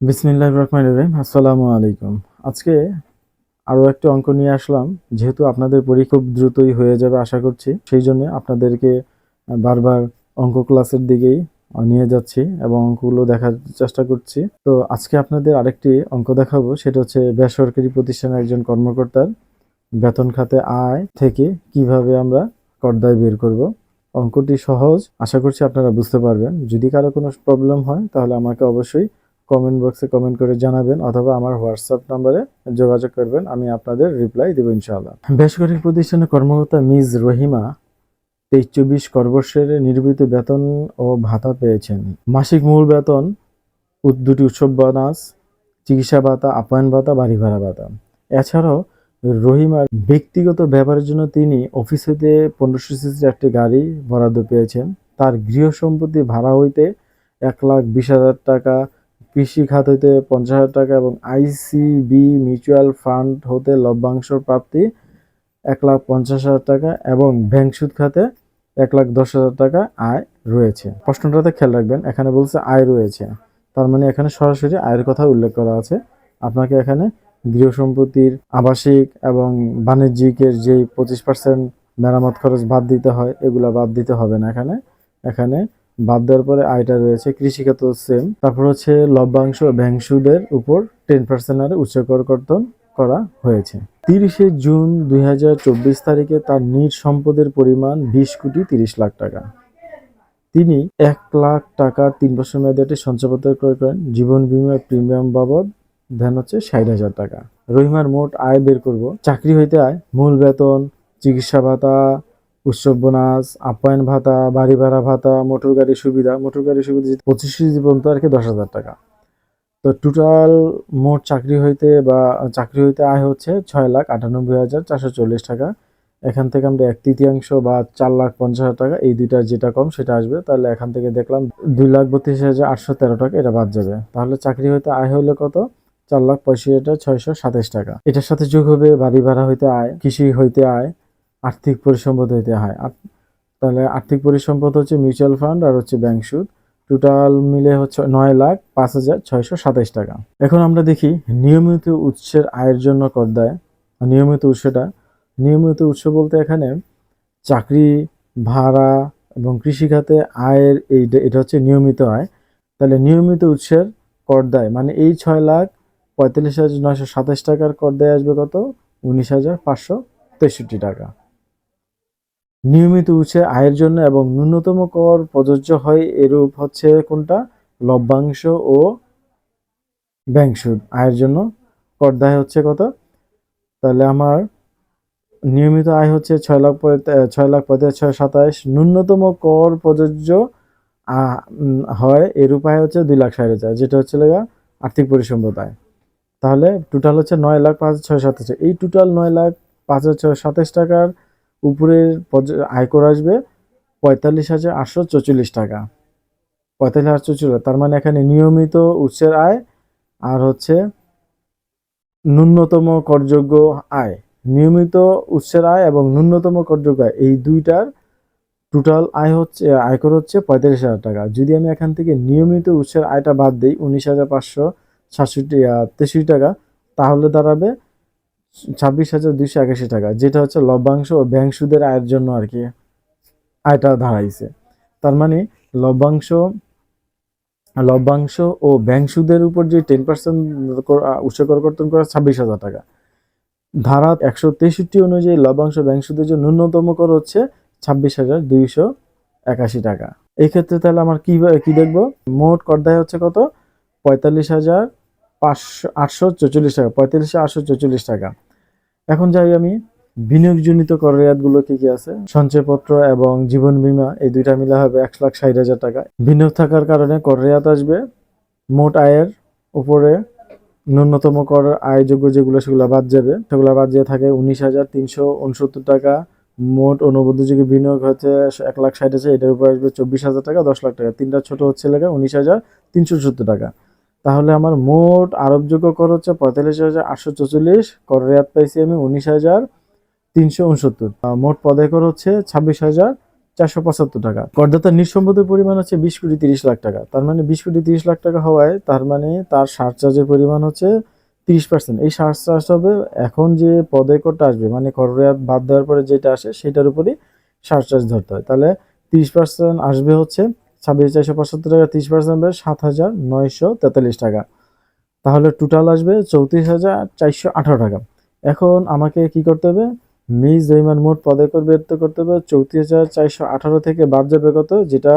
বিসমিল্লাহ রহমান রহিম, আসসালামু আলাইকুম। আজকে আরও একটি অঙ্ক নিয়ে আসলাম, যেহেতু আপনাদের পরীক্ষা খুব দ্রুতই হয়ে যাবে আশা করছি, সেই জন্য আপনাদেরকে বারবার অঙ্ক ক্লাসের দিকেই নিয়ে যাচ্ছি এবং অঙ্কগুলো দেখার চেষ্টা করছি। তো আজকে আপনাদের আরেকটি অঙ্ক দেখাবো, সেটা হচ্ছে বেসরকারি প্রতিষ্ঠানের একজন কর্মকর্তার বেতন খাতে আয় থেকে কীভাবে আমরা করদায় বের করব। অঙ্কটি সহজ, আশা করছি আপনারা বুঝতে পারবেন। যদি কারও কোনো প্রবলেম হয়, তাহলে আমাকে অবশ্যই কমেন্ট বক্সে কমেন্ট করে জানাবেন অথবা আমার হোয়াটসঅ্যাপ নাম্বারে যোগাযোগ করবেন, আমি আপনাদের রিপ্লাই দেবো ইনশাআল্লাহ। বেসরকারি প্রতিষ্ঠানের কর্মকর্তা মিস রহিমা তেইশ চব্বিশ কর্মবর্ষের নির্মিত বেতন ও ভাতা পেয়েছেন। মাসিক মূল বেতন দুটি উৎসব বোনাস চিকিৎসা ভাতা, আপ্যায়ন ভাতা, বাড়ি ভাড়া ভাতা। এছাড়াও রহিমার ব্যক্তিগত ব্যবহারের জন্য তিনি অফিস হইতে পনেরোশো সিসির একটি গাড়ি বরাদ্দ পেয়েছেন। তার গৃহ সম্পত্তি ভাড়া হইতে এক লাখ বিশ হাজার টাকা কৃষি খাত হইতে পঞ্চাশ হাজার টাকা এবং আইসিবি মিউচুয়াল ফান্ড হতে লভ্যাংশ প্রাপ্তি এক লাখ পঞ্চাশ হাজার টাকা এবং ব্যাংক সুদ খাতে এক লাখ দশ হাজার টাকা আয় রয়েছে। প্রশ্নটাতে খেয়াল রাখবেন, এখানে বলছে আয় রয়েছে। তার মানে এখানে সরাসরি আয়ের কথা উল্লেখ করা আছে। আপনাকে এখানে গৃহ সম্পত্তির, আবাসিক এবং বাণিজ্যিকের যেই পঁচিশ পার্সেন্ট মেরামত খরচ বাদ দিতে হয়, এগুলো বাদ দিতে হবে না এখানে। এখানে বাদ দেওয়ার পরে আয়টা রয়েছে কৃষিখাত সেম তারপর হচ্ছে লভ্যাংশ সুদের উপর টেন পার্সেন্ট হারে উচ্চ কর কর্তন করা হয়েছে। তিরিশে জুন দুই হাজার চব্বিশ তারিখে তার নিট সম্পদের পরিমাণ বিশ কোটি তিরিশ লাখ টাকা। তিনি এক লাখ টাকার তিন বছর মেয়াদে একটি সঞ্চয়পত্র ক্রয় করেন। জীবন বীমা প্রিমিয়াম বাবদ ধ্যান হচ্ছে ষাট হাজার টাকা। রহিমার মোট আয় বের করব। চাকরি হইতে আয়, মূল বেতন, চিকিৎসা ভাতা উৎসব বোনাস, আপ্যায়ন ভাতা, বাড়ি ভাড়া ভাতা, মোটর গাড়ি সুবিধা। মোটর গাড়ি সুবিধা পঁচিশ জীবন পর্যন্ত আর কি দশ হাজার টাকা। তো টোটাল মোট চাকরি হইতে বা চাকরি হইতে আয় হচ্ছে ছয় লাখ আটানব্বই হাজার চারশো চল্লিশ টাকা। এখান থেকে আমরা এক তৃতীয়াংশ বা চার লাখ পঞ্চাশ হাজার টাকা, এই দুইটার যেটা কম সেটা আসবে। তাহলে এখান থেকে দেখলাম দুই লাখ বত্রিশ হাজার আটশো তেরো টাকা, এটা বাদ যাবে। তাহলে চাকরি হইতে আয় হলে কত? চার লাখ পঁয়ষট্টি হাজার ছয়শো সাতাশ টাকা। এটার সাথে যোগ হবে বাড়ি ভাড়া হইতে আয়, কৃষি হইতে আয় আর্থিক পরিসম্পদ হইতে হয়। তাহলে আর্থিক পরিসম্পদ হচ্ছে মিউচুয়াল ফান্ড আর হচ্ছে ব্যাংক সুদ। টোটাল মিলে হচ্ছে নয় লাখ পাঁচ হাজার ছয়শো সাতাশ টাকা। এখন আমরা দেখি নিয়মিত উৎসের আয়ের জন্য কর দেয় নিয়মিত উৎসটা, নিয়মিত উৎস বলতে এখানে চাকরি, ভাড়া এবং কৃষিখাতে আয়ের এই এটা হচ্ছে নিয়মিত আয়। তাহলে নিয়মিত উৎসের কর দেয় মানে এই ছয় লাখ পঁয়তাল্লিশ হাজার নয়শো সাতাশ টাকার কর দেয় আসবে কত? উনিশ হাজার পাঁচশো তেষট্টি টাকা। নিয়মিত উৎসে আয়ের জন্য এবং ন্যূনতম কর প্রযোজ্য হয় এরূপ হচ্ছে কোনটা? লভ্যাংশ ও ব্যাংক সুদ। আয়ের জন্য কর দেয় হচ্ছে কত? তাহলে আমার নিয়মিত আয় হচ্ছে ছয় লাখ ছয় লাখ পঁয়তাল্লিশ ছয় সাতাশ ন্যূনতম কর প্রযোজ্য হয় এরূপ আয় হচ্ছে দুই লাখ ষাট হাজার, যেটা হচ্ছে লেগা আর্থিক পরিসম্পদ আয়। তাহলে টোটাল হচ্ছে নয় লাখ পাঁচ ছয় সাতাশ। এই টোটাল নয় লাখ পাঁচ হাজার ছয় সাতাশ টাকার উপরের আয়কর আসবে পঁয়তাল্লিশ হাজার আটশো চৌচল্লিশ টাকা। পঁয়তাল্লিশ হাজার চৌচল্লিশ, তার মানে এখানে নিয়মিত উৎসের আয় আর হচ্ছে ন্যূনতম করযোগ্য আয়। নিয়মিত উৎসের আয় এবং ন্যূনতম করযোগ্য আয়, এই দুইটার টোটাল আয় হচ্ছে, আয়কর হচ্ছে পঁয়তাল্লিশ হাজার টাকা। যদি আমি এখান থেকে নিয়মিত উৎসের আয়টা বাদ দিই, উনিশ হাজার পাঁচশো সাতষট্টি তেষট্টি টাকা, তাহলে দাঁড়াবে ছাব্বিশ হাজার দুইশো একাশি টাকা, যেটা হচ্ছে লভ্যাংশ ও ব্যাংক সুদের আয়ের জন্য আর কি আয়টা দাঁড়াইছে। তার মানে লভ্যাংশ লভ্যাংশ ও ব্যাংক সুদের উপর যে টেন পার্সেন্ট উৎস করকর্তন করা ছাব্বিশ হাজার টাকা। ধারা একশো তেষট্টি অনুযায়ী লভ্যাংশ ব্যাংক সুদের জন্য ন্যূনতম কর হচ্ছে ছাব্বিশ হাজার দুইশো একাশি টাকা। এই ক্ষেত্রে তাহলে আমার কি কি দেখব? মোট কর দেয় হচ্ছে কত? পঁয়তাল্লিশ হাজার পাঁচশো আটশো চৌচল্লিশ টাকা পঁয়তাল্লিশ আটশো চৌচল্লিশ টাকা। এখন যাই আমি, বিনিয়োগজনিত কর রেয়াতগুলো কি কি আছে? সঞ্চয়পত্র এবং জীবন বীমা, এই দুইটা মিলে হবে এক লাখ ষাট হাজার টাকা। বিনিয়োগ থাকার কারণে কর রেয়াত আসবে। মোট আয়ের উপরে ন্যূনতম কর আয়যোগ্য যেগুলো, সেগুলো বাদ যাবে। সেগুলো বাদ যেয়ে থাকে উনিশ হাজার তিনশো উনসত্তর টাকা। মোট অনুবদ্ধযোগ্য বিনিয়োগ হচ্ছে এক লাখ ষাট আছে এটার উপর আসবে চব্বিশ হাজার টাকা, দশ লাখ টাকা। তিনটা ছোট হচ্ছে লেগে উনিশ হাজার তিনশো সত্তর টাকা। তাহলে আমার মোট আরোপযোগ্য কর হচ্ছে পঁয়তাল্লিশ হাজার আটশো চল্লিশ কর রেয়াত পাইছি আমি উনিশ হাজার তিনশো উনসত্তর। মোট পদে কর হচ্ছে ছাব্বিশ হাজার চারশো পঁচাত্তর টাকা। করদাতার নিঃসম্পদের পরিমাণ হচ্ছে বিশ কোটি তিরিশ লাখ টাকা। তার মানে বিশ কোটি তিরিশ লাখ টাকা হওয়ায় তার মানে তার সারচার্জের পরিমাণ হচ্ছে তিরিশ পার্সেন্ট। এই সারচার্জ হবে এখন যে পদে করটা আসবে মানে কররেয়াত বাদ দেওয়ার পরে যেটা আসে, সেটার উপরই সারচার্জ ধরতে হয়। তাহলে তিরিশ পার্সেন্ট আসবে হচ্ছে ছাব্বিশ চারশো পঁচাত্তর টাকা, তিরিশ পার্সেন্ট হবে সাত হাজার নয়শো তেতাল্লিশ টাকা। তাহলে টোটাল আসবে চৌত্রিশ হাজার চারশো আঠারো টাকা। এখন আমাকে কি করতে হবে? মিস জৈমান মোট পদে কর বের তো করতে হবে চৌত্রিশ হাজার চারশো আঠারো থেকে বাদ যাবে কত? যেটা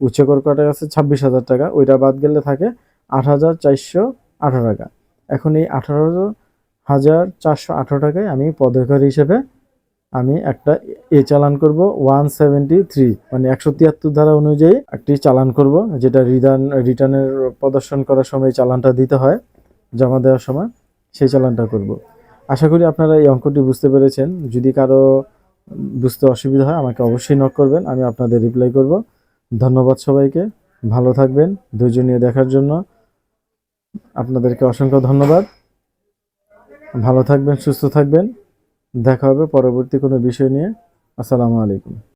উচ্চকর কাটা আছে? ছাব্বিশ হাজার টাকা। ওইটা বাদ গেলে থাকে আট হাজার চারশো আঠারো টাকা। এখন এই আঠারো হাজার চারশো আঠারো টাকায় আমি পদকর হিসেবে আমি একটা এ চালান করব, ওয়ান সেভেন্টি থ্রি মানে একশো তিয়াত্তর ধারা অনুযায়ী একটি চালান করব, যেটা রিটার্ন, রিটার্নের প্রদর্শন করার সময় চালানটা দিতে হয়, জমা দেওয়ার সময় সেই চালানটা করব। আশা করি আপনারা এই অঙ্কটি বুঝতে পেরেছেন। যদি কারও বুঝতে অসুবিধা হয়, আমাকে অবশ্যই নক করবেন, আমি আপনাদের রিপ্লাই করব। ধন্যবাদ সবাইকে, ভালো থাকবেন, ধৈর্য নিয়ে দেখার জন্য। আপনাদেরকে অসংখ্য ধন্যবাদ। ভালো থাকবেন, সুস্থ থাকবেন। দেখা হবে পরবর্তী কোনো বিষয় নিয়ে। আসসালামু আলাইকুম।